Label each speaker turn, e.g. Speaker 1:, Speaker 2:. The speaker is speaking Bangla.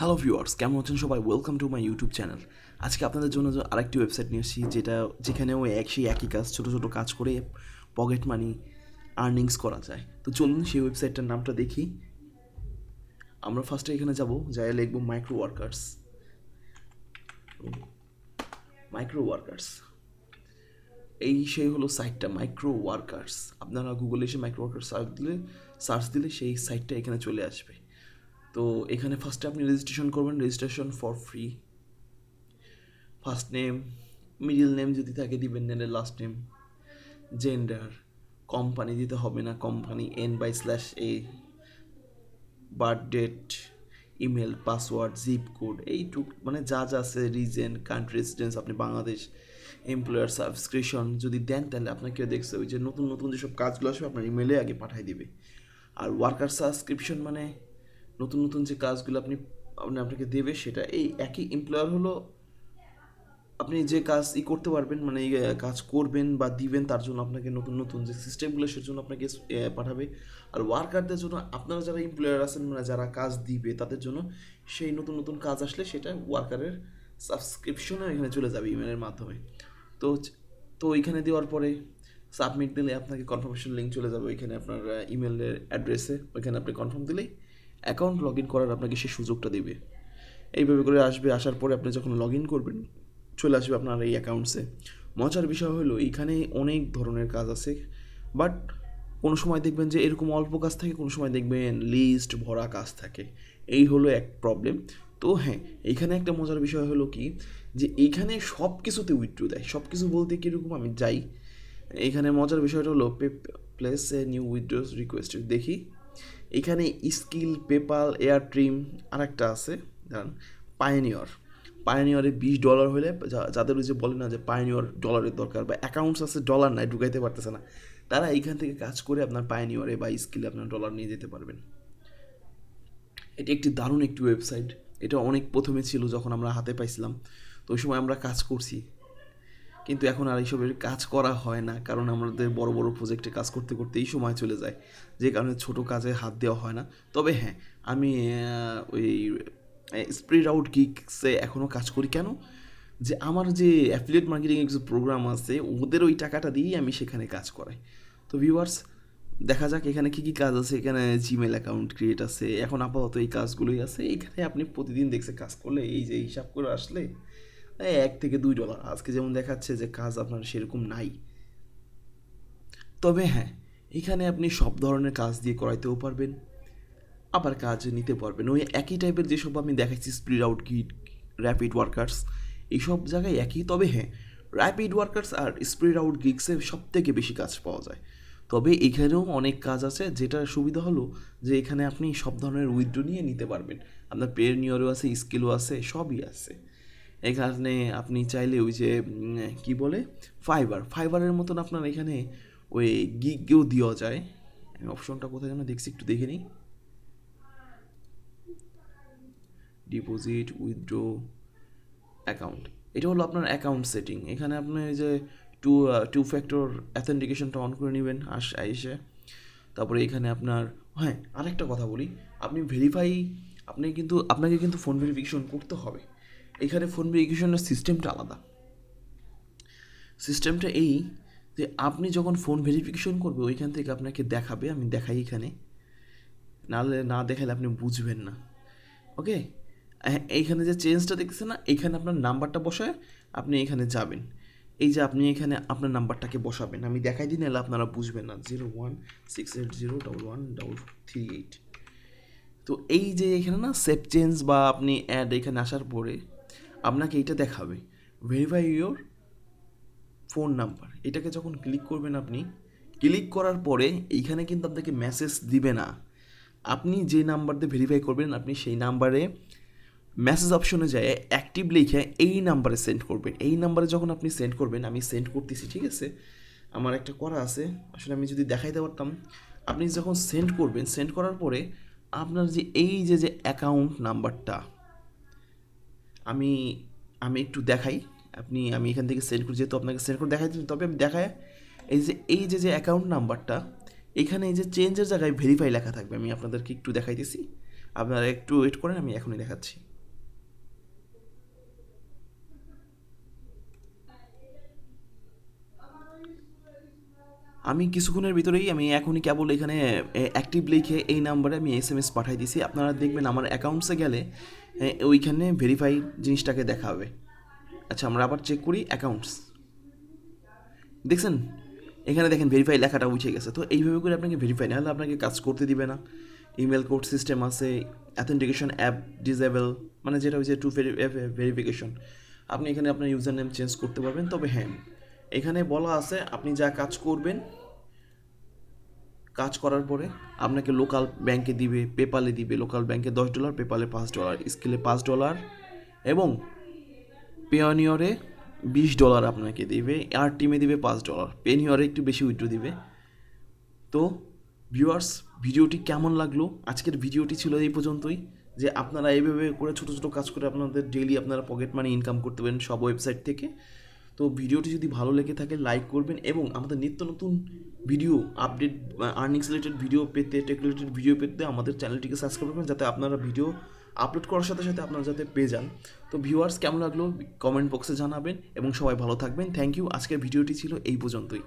Speaker 1: হ্যালো ভিউয়ার্স কেমন আছেন সবাই? Welcome to my YouTube channel আজকে আপনাদের জন্য আরেকটি ওয়েবসাইট নিয়ে এসেছি যেটা যেখানেও এক সেই একই কাজ, ছোটো ছোটো কাজ করে পকেট মানি আর্নিংস করা যায়। তো চলুন সেই ওয়েবসাইটটার নামটা দেখি। আমরা ফার্স্টে এখানে যাব যাই লিখব মাইক্রো ওয়ার্কার্স মাইক্রো ওয়ার্কার্স এই সেই হলো সাইটটা মাইক্রো ওয়ার্কার্স আপনারা গুগলে এসে মাইক্রো ওয়ার্কার্স সার্চ দিলে সার্চ দিলে সেই সাইটটা এখানে চলে আসবে। তো এখানে ফার্স্টে আপনি রেজিস্ট্রেশন করবেন registration for free first name middle name যদি থাকে দিবেন নেন লাস্ট নেম জেন্ডার কোম্পানি দিতে হবে না company N by slash A birth date email password zip code এইটুক মানে যা যা আছে রিজেন কান্ট্রি রেসিডেন্স আপনি বাংলাদেশ এমপ্লয়ার সাবস্ক্রিপশন যদি দেন, তাহলে আপনাকে দেখছে ওই যে নতুন নতুন যেসব কাজগুলো আসবে, আপনার ইমেলে আগে পাঠিয়ে দিবে। আর ওয়ার্কার সাবস্ক্রিপশন মানে নতুন নতুন যে কাজগুলো আপনি আপনি আপনাকে দেবে সেটা এই একই এমপ্লয়ার হলো আপনি যে কাজ ই করতে পারবেন মানে কাজ করবেন বা দিবেন তার জন্য আপনাকে নতুন নতুন যে সিস্টেমগুলো সের জন্য আপনাকে পাঠাবে। আর ওয়ার্কারদের জন্য আপনারা যারা এমপ্লয়ার আছেন মানে যারা কাজ দিবে তাদের জন্য সেই নতুন নতুন কাজ আসলে সেটা ওয়ার্কারের সাবস্ক্রিপশনে এখানে চলে যাবে ইমেলের মাধ্যমে। তো তো ওইখানে দেওয়ার পরে সাবমিট দিলে আপনাকে কনফার্মেশন লিঙ্ক চলে যাবে ওইখানে আপনার ইমেলের অ্যাড্রেসে ওইখানে আপনি কনফার্ম দিলেই অ্যাকাউন্ট লগ ইন করার আপনাকে সেই সুযোগটা দেবে। এইভাবে করে আসবে, আসার পরে আপনি যখন লগ ইন করবেন, চলে আসবে আপনার এই অ্যাকাউন্টসে। মজার বিষয় হলো, এইখানে অনেক ধরনের কাজ আছে, বাট কোনো সময় দেখবেন যে এরকম অল্প কাজ থাকে, কোনো সময় দেখবেন লিস্ট ভরা কাজ থাকে। এই হলো এক প্রবলেম তো হ্যাঁ এইখানে একটা মজার বিষয় হলো কি, যে এইখানে সব কিছুতে উইথড্রো দেয়। সব কিছু বলতে কীরকম আমি যাই। এখানে মজার বিষয়টা হলো place a new withdraws request দেখি। এখানে স্কিল, পেপাল, এয়ার ট্রিম আর একটা আছে পায়নিয়র। পায়নিয়রে বিশ ডলার হলে যাদের ওই যে বলে না যে পায়নিয়র ডলারের দরকার বা অ্যাকাউন্টস আছে ডলার নাই, ঢুকাইতে পারতেছে না, তারা এইখান থেকে কাজ করে আপনার পায়নিয়রে বা স্কিলে আপনার ডলার নিয়ে যেতে পারবেন। এটি একটি দারুণ একটি ওয়েবসাইট, এটা অনেক প্রথমে ছিল যখন আমরা হাতে পাইছিলাম, তো ওই সময় আমরা কাজ করছি। কিন্তু এখন আর এইসবের কাজ করা হয় না, কারণ আমাদের বড় বড় প্রজেক্টে কাজ করতে করতে এই সময় চলে যায়, যে কারণে ছোট কাজে হাত দেওয়া হয় না। তবে হ্যাঁ আমি ওই স্প্রিড আউট গিক্সে এখনও কাজ করি। কেন? যে আমার যে অ্যাফিলিয়েট মার্কেটিং কিছু প্রোগ্রাম আছে, ওদের ওই টাকাটা দিয়েই আমি সেখানে কাজ করাই। তো ভিউয়ার্স দেখা যাক এখানে কী কী কাজ আছে। এখানে জিমেল অ্যাকাউন্ট ক্রিয়েট আছে, এখন আপাতত এই কাজগুলোই আছে। এইখানে আপনি প্রতিদিন দেখছে কাজ করলে, এই যে হিসাব করে আসলে এক থেকে দুই ডলার। আজকে যেমন দেখাচ্ছে যে কাজ আপনার সেরকম নাই। তবে হ্যাঁ এখানে আপনি সব ধরনের কাজ দিয়ে করাইতেও পারবেন, আবার কাজ নিতে পারবেন। ওই একই টাইপের যেসব আমি দেখাচ্ছি স্প্রিড আউট গিট র্যাপিড ওয়ার্কার্স এইসব জায়গায় একই। তবে হ্যাঁ র্যাপিড ওয়ার্কার্স আর স্প্রিড আউট গিগসে সব থেকে বেশি কাজ পাওয়া যায়। তবে এখানেও অনেক কাজ আছে যেটার সুবিধা হলো যে এখানে আপনি সব ধরনের উইথড্রো নিয়ে নিতে পারবেন। আপনার পেয়ার নিয়রও আছে স্কিলও আছে, সবই আছে। এখানে আপনি চাইলে ওই যে কি বলে? ফাইবার ফাইবারের মতন আপনার এখানে ওই গিগেও দেওয়া যায়। আমি অপশনটা কোথায় যেন দেখছি, একটু দেখে নিই। ডিপোজিট উইথড্রো অ্যাকাউন্ট এটা হলো আপনার অ্যাকাউন্ট সেটিং এখানে আপনি এই যে টু টু ফ্যাক্টর অ্যাথেন্টিকেশনটা অন করে নেবেন, আস এসে তারপরে এখানে আপনার হ্যাঁ আরেকটা কথা বলি। আপনি ভেরিফাই আপনি কিন্তু, আপনাকে কিন্তু ফোন ভেরিফিকেশন করতে হবে। এখানে ফোন ভেরিফিকেশনের সিস্টেমটা আলাদা। সিস্টেমটা এই যে আপনি যখন ফোন ভেরিফিকেশন করবে, ওইখান থেকে আপনাকে দেখাবে, আমি দেখাই এখানে। নাহলে না দেখালে আপনি বুঝবেন না। ওকে এইখানে যে চেঞ্জটা দেখতেছেন না, এখানে আপনার নাম্বারটা বসায় আপনি এখানে যাবেন। এই যে আপনি এখানে আপনার নাম্বারটাকে বসাবেন। আমি দেখাই দিই নাহলে আপনারা বুঝবেন না। Zero one six eight zero double one double three eight তো এই যে এখানে না সেভ চেঞ্জ বা আপনি অ্যাড এখানে আসার পরে আপনাকে এইটা দেখাবে। ভেরিফাই ইউর ফোন নাম্বার এটাকে যখন ক্লিক করবেন আপনি ক্লিক করার পরে এইখানে কিন্তু আপনাকে মেসেজ দিবে না। আপনি যে নাম্বার দিয়ে ভেরিফাই করবেন, আপনি সেই নাম্বারে মেসেজ অপশনে যায় অ্যাক্টিভ লিখে এই নাম্বারে সেন্ড করবেন। এই নাম্বারে যখন আপনি সেন্ড করবেন, আমি সেন্ড করতেছি, ঠিক আছে? আমার একটা করা আছে, আসলে আমি যদি দেখাইতে পারতাম। আপনি যখন সেন্ড করবেন সেন্ড করার পরে আপনার যে এই যে যে অ্যাকাউন্ট নাম্বারটা আমি আমি একটু দেখাই। আপনি, আমি এখান থেকে সেন্ড করি, যেহেতু আপনাকে সেন্ড করে দেখাই তবে আমি দেখাই। এই যে এই যে যে অ্যাকাউন্ট নাম্বারটা এখানে এই যে চেঞ্জের জায়গায় ভেরিফাই লেখা থাকবে, আমি আপনাদেরকে একটু দেখাইতেছি। আপনারা একটু ওয়েট করেন, আমি এখনই দেখাচ্ছি। আমি কিছুক্ষণের ভিতরেই আমি এখনই কেবল এখানে অ্যাক্টিভ লিখে এই নাম্বারে আমি এস এম এস পাঠাই দিছি। আপনারা দেখবেন আমার অ্যাকাউন্টসে গেলে ওইখানে ভেরিফাই জিনিসটাকে দেখাবে আচ্ছা আমরা আবার চেক করি অ্যাকাউন্টস দেখছেন? এখানে দেখেন ভেরিফাই লেখাটা উঠে গেছে। তো এইভাবে করে আপনাকে ভেরিফাই নাহলে আপনাকে কাজ করতে দিবে না। ইমেল কোড সিস্টেম আছে অ্যাথেন্টিকেশন অ্যাপ ডিজেবল মানে যেটা হচ্ছে টু ভেরিফিকেশন আপনি এখানে আপনার ইউজার নেম চেঞ্জ করতে পারবেন। তবে হ্যাঁ এখানে বলা আছে আপনি যা কাজ করবেন কাজ করার পরে আপনাকে লোকাল ব্যাংকে দিবে পেপালে দিবে লোকাল ব্যাংকে দশ ডলার পেপালে পাঁচ ডলার স্কেলে পাঁচ ডলার এবং পেয়নিয়রে বিশ ডলার আপনাকে দিবে আর টিমে দিবে পাঁচ ডলার পেনিয়রে একটু বেশি উইথড্র দিবে। তো ভিউয়ার্স ভিডিওটি কেমন লাগল? আজকের ভিডিওটি ছিল এই পর্যন্তই। যে আপনারা এইভাবে করে ছোটো ছোটো কাজ করে আপনাদের ডেইলি আপনারা পকেট মানি ইনকাম করতে পারেন সব ওয়েবসাইট থেকে। তো ভিডিওটি যদি ভালো লেগে থাকে লাইক করবেন এবং আমাদের নিত্য নতুন video update earnings related video পেতে টেক রিলেটেড ভিডিও পেতে আমাদের চ্যানেলটিকে সাবস্ক্রাইব করবেন যাতে আপনারা ভিডিও আপলোড করার সাথে সাথে আপনারা যাতে পেয়ে যান। তো ভিউয়ার্স কেমন লাগল? কমেন্ট বক্সে জানাবেন এবং সবাই ভালো থাকবেন। থ্যাংক ইউ আজকের ভিডিওটি ছিল এই পর্যন্তই।